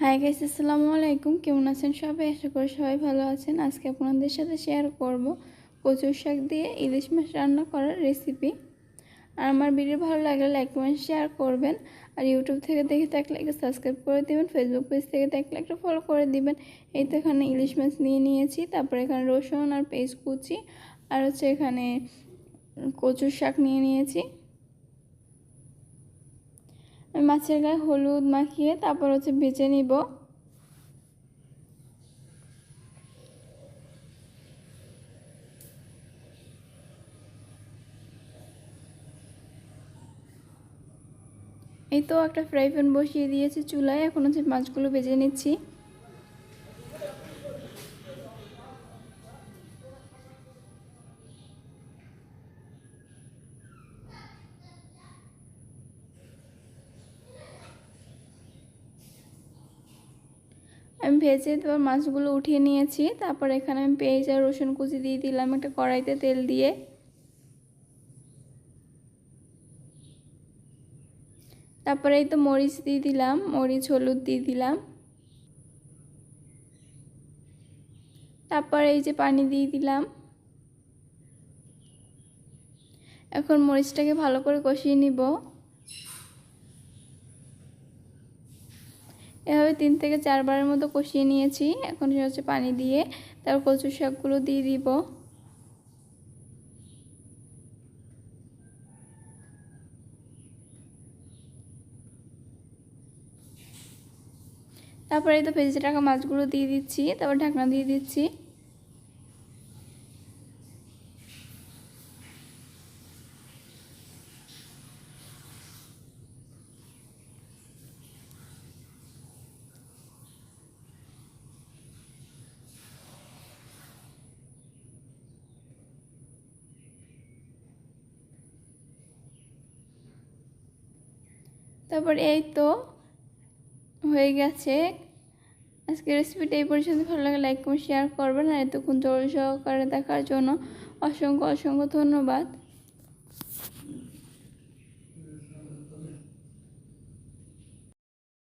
Hi guys আসসালামু আলাইকুম কেমন আছেন সবাই? আশা করি সবাই ভালো আছেন। আজকে আপনাদের সাথে শেয়ার করব কচুর শাক দিয়ে ইলিশ মাছ রান্না করার রেসিপি আর আমার ভিডিও ভালো লাগলে লাইক কমেন্ট শেয়ার করবেন। আর ইউটিউব থেকে দেখে থাকলে একটা সাবস্ক্রাইব করে দেবেন। ফেসবুক পেজ থেকে দেখলে একটা ফলো করে দিবেন। এই তো এখানে ইলিশ মাছ নিয়ে নিয়েছি। তারপরে এখানে রসুন আর পেস্ট কুচি। আর হচ্ছে এখানে কচুর শাক নিয়ে নিয়েছি। মাছের গায়ে হলুদ মাখিয়ে তারপর হচ্ছে ভেজে নিব। এই তো একটা ফ্রাই প্যান বসিয়ে দিয়েছি চুলায়, এখন হচ্ছে মাছগুলো ভেজে নিচ্ছি। আমি ভেজে তারপর মাছগুলো উঠিয়ে নিয়েছি। তারপর এখানে আমি পেঁয়াজ আর রসুন কুচি দিয়ে দিলাম একটা কড়াইতে তেল দিয়ে। তারপরে এই তো মরিচ দিয়ে দিলাম, মরিচ, হলুদ দিয়ে দিলাম। তারপরে এই যে পানি দিয়ে দিলাম। এখন মরিচটাকে ভালো করে কষিয়ে নিব। এভাবে তিন থেকে চারবারের মতো কষিয়ে নিয়েছি। এখন হচ্ছে পানি দিয়ে তারপর কচুর শাকগুলো দিয়ে দিব। তারপরে এই তো ভেজে টাকা মাছগুলো দিয়ে দিচ্ছি, তারপর ঢাকনা দিয়ে দিচ্ছি। তারপর এই তো হয়ে গেছে। আজকে রেসিপিটা এই পর্যন্ত। ভালো লাগে লাইক কমেন্ট শেয়ার করবেন। আর এতক্ষণ জল সহকারে দেখার জন্য অসংখ্য অসংখ্য ধন্যবাদ।